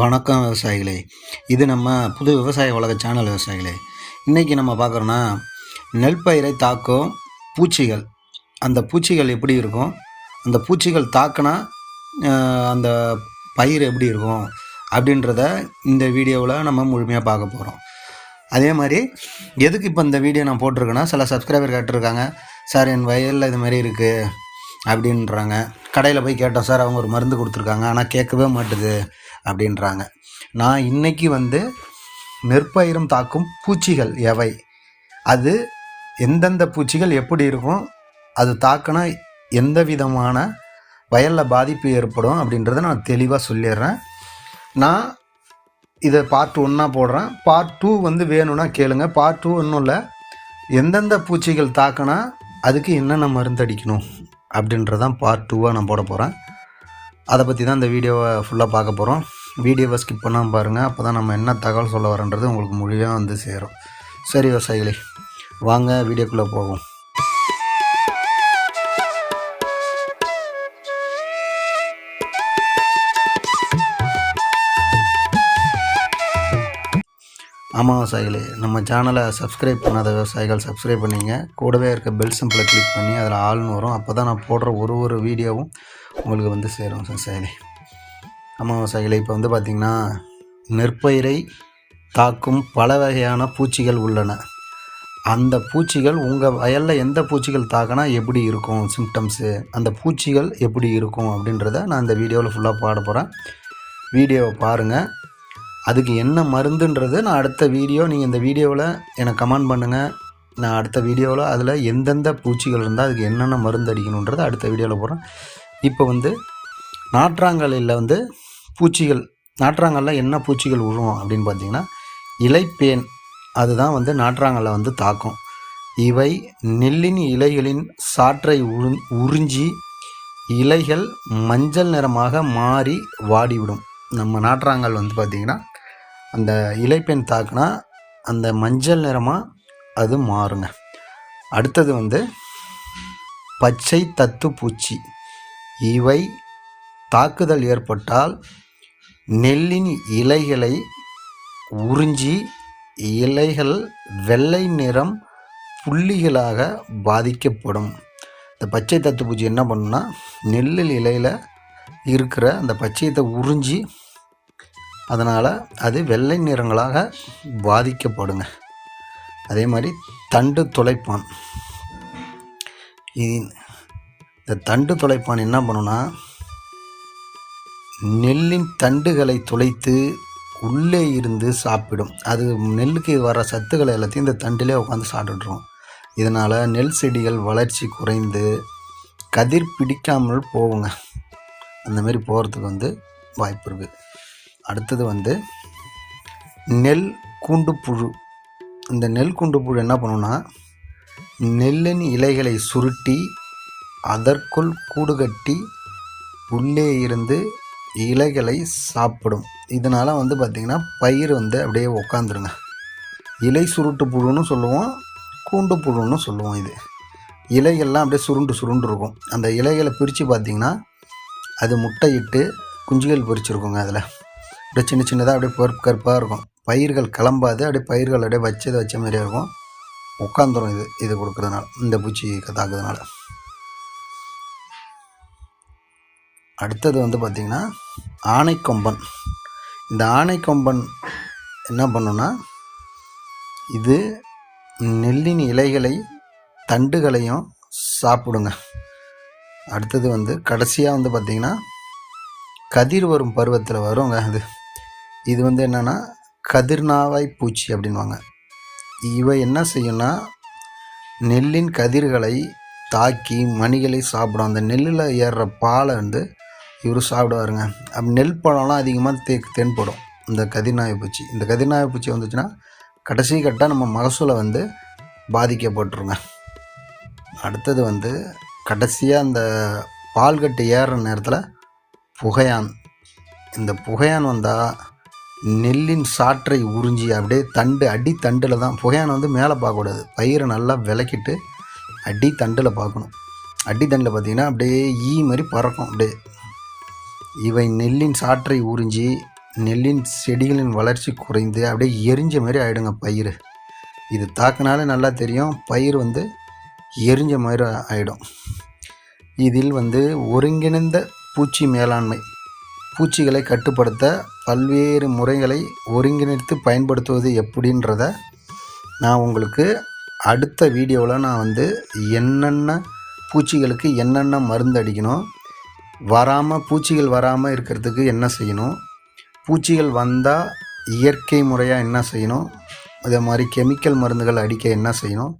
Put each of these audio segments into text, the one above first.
வணக்கம் விவசாயிகளே. இது நம்ம புது விவசாய உலக சேனல் விவசாயிகளே. இன்றைக்கி நம்ம பார்க்குறோன்னா நெல் பயிரை தாக்கும் பூச்சிகள். அந்த பூச்சிகள் எப்படி இருக்கும்? அந்த பூச்சிகள் தாக்குனா அந்த பயிர் எப்படி இருக்கும்? அப்படின்றத இந்த வீடியோவில் நம்ம முழுமையாக பார்க்க போகிறோம் அதே மாதிரி எதுக்கு இப்போ இந்த வீடியோ நான் போட்டிருக்கேன்னா சில சப்ஸ்கிரைபர் கேட்டிருக்காங்க சார் என் வயலில் இது மாதிரி இருக்குது அப்படின்றாங்க. கடையில் போய் கேட்டோம் சார் அவங்க ஒரு மருந்து கொடுத்துருக்காங்க ஆனால் கேட்கவே மாட்டுது. அப்படின்றாங்க. நான் இன்னைக்கு வந்து நெற்பயிரும் தாக்கும் பூச்சிகள் எவை? அது எந்தெந்த பூச்சிகள் எப்படி இருக்கும்? அது தாக்கினா எந்த விதமான வயலில் பாதிப்பு ஏற்படும் அப்படின்றத நான் தெளிவாக சொல்லிடுறேன். நான் இதை பார்ட் ஒன்றா போடுறேன். பார்ட் டூ வந்து வேணும்னா கேளுங்க. பார்ட் டூ ஒன்றும் இல்லை. எந்தெந்த பூச்சிகள் தாக்கினா அதுக்கு என்னென்ன மருந்து அடிக்கணும் அப்படின்றதான் பார்ட் டூவாக நான் போட போகிறேன் அதை பற்றி தான் இந்த வீடியோவை ஃபுல்லாக பார்க்க போகிறோம் வீடியோவை ஸ்கிப் பண்ணாமல் பாருங்கள் அப்போ தான் நம்ம என்ன தகவல் சொல்ல வரன்றது உங்களுக்கு முழுமையாக வந்து சேரும். சரி விவசாயிகளே வாங்க வீடியோக்குள்ளே போவோம். ஆமாம் விவசாயிகளே நம்ம சேனலை சப்ஸ்கிரைப் பண்ணாத விவசாயிகள் சப்ஸ்கிரைப் பண்ணிங்க. கூடவே இருக்க பெல் சிம்பிளை கிளிக் பண்ணி அதில் ஆள்னு வரும். அப்போ தான் நான் போடுற ஒரு ஒரு வீடியோவும் உங்களுக்கு வந்து சேரும் விவசாயிகளே. அமாவாசையில் இப்போ வந்து பார்த்திங்கன்னா நெற்பயிரை தாக்கும் பல வகையான பூச்சிகள் உள்ளன. அந்த பூச்சிகள் உங்கள் வயலில் எந்த பூச்சிகள் தாக்கினா எப்படி இருக்கும் சிம்டம்ஸு அந்த பூச்சிகள் எப்படி இருக்கும் அப்படின்றத நான் இந்த வீடியோவில் ஃபுல்லாக பாட போகிறேன் வீடியோவை பாருங்கள் அதுக்கு என்ன மருந்துன்றது நான் அடுத்த வீடியோ நீங்கள் இந்த வீடியோவில் எனக்கு கமெண்ட் பண்ணுங்கள் நான் அடுத்த வீடியோவில் அதில் எந்தெந்த பூச்சிகள் இருந்தால் அதுக்கு என்னென்ன மருந்து அடிக்கணுன்றதை அடுத்த வீடியோவில் போடுறேன். இப்போ வந்து நாற்றாங்கலில் வந்து பூச்சிகள் நாற்றாங்கல்ல என்ன பூச்சிகள் விழுவும் அப்படின்னு பார்த்தீங்கன்னா இலைப்பேன் அதுதான் வந்து நாற்றாங்கல்ல வந்து தாக்கும். இவை நெல்லின் இலைகளின் சாற்றை உறு உறிஞ்சி இலைகள் மஞ்சள் நிறமாக மாறி வாடிவிடும். நம்ம நாற்றாங்கல் வந்து பார்த்திங்கன்னா அந்த இலைப்பெண் தாக்குனா அந்த மஞ்சள் நிறமாக அது மாறுங்க. அடுத்தது வந்து பச்சை தத்து பூச்சி. இவை தாக்குதல் ஏற்பட்டால் நெல்லின் இலைகளை உறிஞ்சி இலைகள் வெள்ளை நிறம் புள்ளிகளாக பாதிக்கப்படும். இந்த பச்சை தத்து பூச்சி என்ன பண்ணுன்னா நெல்லில் இலையில் இருக்கிற அந்த பச்சையத்தை உறிஞ்சி அதனால் அது வெள்ளை நிறங்களாக பாதிக்கப்படுங்க. அதே மாதிரி தண்டு துளைப்பான். இந்த தண்டு துளைப்பான் என்ன பண்ணுன்னா நெல்லின் தண்டுகளை துளைத்து உள்ளே இருந்து சாப்பிடும். அது நெல்லுக்கு வர சத்துக்களை எல்லாத்தையும் இந்த தண்டிலே உட்காந்து சாப்பிட்டுட்ரும் இதனால் நெல் செடிகள் வளர்ச்சி குறைந்து கதிர் பிடிக்காமல் போகுங்க. அந்தமாரி போகிறதுக்கு வந்து வாய்ப்பு இருக்குது அடுத்தது வந்து நெல் கூண்டு புழு இந்த நெல் கூண்டு புழு என்ன பண்ணுன்னா நெல்லின் இலைகளை சுருட்டி அதற்குள் கூடு கட்டி உள்ளே இருந்து இலைகளை சாப்பிடும். இதனால் வந்து பார்த்திங்கன்னா பயிர் வந்து அப்படியே உக்காந்துருங்க. இலை சுருட்டு புழுன்னு சொல்லுவோம் கூண்டு புழுன்னு சொல்லுவோம் இது. இலைகள்லாம் அப்படியே சுருண்டு சுருண்டு இருக்கும். அந்த இலைகளை பிரித்து பார்த்திங்கன்னா அது முட்டையிட்டு குஞ்சுகள் பொறிச்சிருக்குங்க அதில். அப்படியே சின்ன சின்னதாக அப்படியே கருப்பு கருப்பாக இருக்கும். பயிர்கள் கிளம்பாது அப்படியே பயிர்கள் அப்படியே வச்சது வச்ச மாதிரியே இருக்கும். உட்காந்துரும் இது இது கொடுக்குறதுனால இந்த பூச்சி தாக்குறதுனால அடுத்தது வந்து பார்த்திங்கன்னா ஆனைக்கொம்பன் இந்த ஆனைக்கொம்பன் என்ன பண்ணுன்னா இது நெல்லின் இலைகளை தண்டுகளையும் சாப்பிடுங்க. அடுத்தது வந்து கடைசியாக வந்து பார்த்திங்கன்னா கதிர் வரும் பருவத்தில் வருங்க அது. இது வந்து என்னென்னா கதிர்நாவாய் பூச்சி அப்படின்வாங்க இவை என்ன செய்யும்னா நெல்லின் கதிர்களை தாக்கி மணிகளை சாப்பிடும். அந்த நெல்லில் ஏறுற பாலை வந்து இவர் சாப்பிடுவாருங்க. அப்போ நெல் பழம்லாம் அதிகமாக தே தென்படும். இந்த கதிர்நாய பூச்சி. இந்த கதிர்நாய பூச்சி வந்துச்சுன்னா கடைசி கட்டாக நம்ம மகசூலை வந்து பாதிக்கப்பட்டுருங்க. அடுத்தது வந்து கடைசியாக அந்த பால்கட்டு ஏறுற நேரத்தில் புகையான். இந்த புகையான் வந்தால் நெல்லின் சாற்றை உறிஞ்சி அப்படியே தண்டு அடி தண்டில் தான். புகையான் வந்து மேலே பார்க்கக்கூடாது. பயிரை நல்லா விளக்கிட்டு அடி தண்டில் பார்க்கணும். அடி தண்டில் பார்த்தீங்கன்னா அப்படியே ஈ மாதிரி பறக்கும். அப்படியே இவை நெல்லின் சாற்றை உறிஞ்சி நெல்லின் செடிகளின் வளர்ச்சி குறைந்து அப்படியே எரிஞ்ச மாதிரி ஆகிடுங்க பயிர் இது தாக்கினாலே நல்லா தெரியும். பயிர் வந்து எரிஞ்ச மாதிரி ஆகிடும் இதில் வந்து ஒருங்கிணைந்த பூச்சி மேலாண்மை பூச்சிகளை கட்டுப்படுத்த பல்வேறு முறைகளை ஒருங்கிணைத்து பயன்படுத்துவது எப்படின்றத நான் உங்களுக்கு அடுத்த வீடியோவில் நான் வந்து என்னென்ன பூச்சிகளுக்கு என்னென்ன மருந்து அடிக்கணும் வராமல் பூச்சிகள் வராமல் இருக்கிறதுக்கு என்ன செய்யணும்? பூச்சிகள் வந்தால் இயற்கை முறையாக என்ன செய்யணும்? அதே மாதிரி கெமிக்கல் மருந்துகள் அடிக்க என்ன செய்யணும்?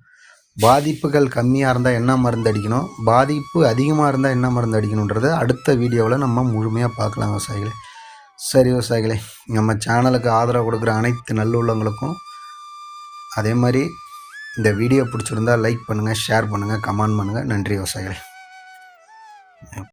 பாதிப்புகள் கம்மியாக இருந்தால் என்ன மருந்து அடிக்கணும்? பாதிப்பு அதிகமாக இருந்தால் என்ன மருந்து அடிக்கணுன்றதை அடுத்த வீடியோவில் நம்ம முழுமையாக பார்க்கலாம் விவசாயிகளே. சரி விவசாயிகளே நம்ம சேனலுக்கு ஆதரவு கொடுக்குற அனைத்து நல்லுள்ளவங்களுக்கும் அதே மாதிரி இந்த வீடியோ பிடிச்சிருந்தா லைக் பண்ணுங்கள் ஷேர் பண்ணுங்கள் கமெண்ட் பண்ணுங்கள் நன்றி விவசாயிகளே.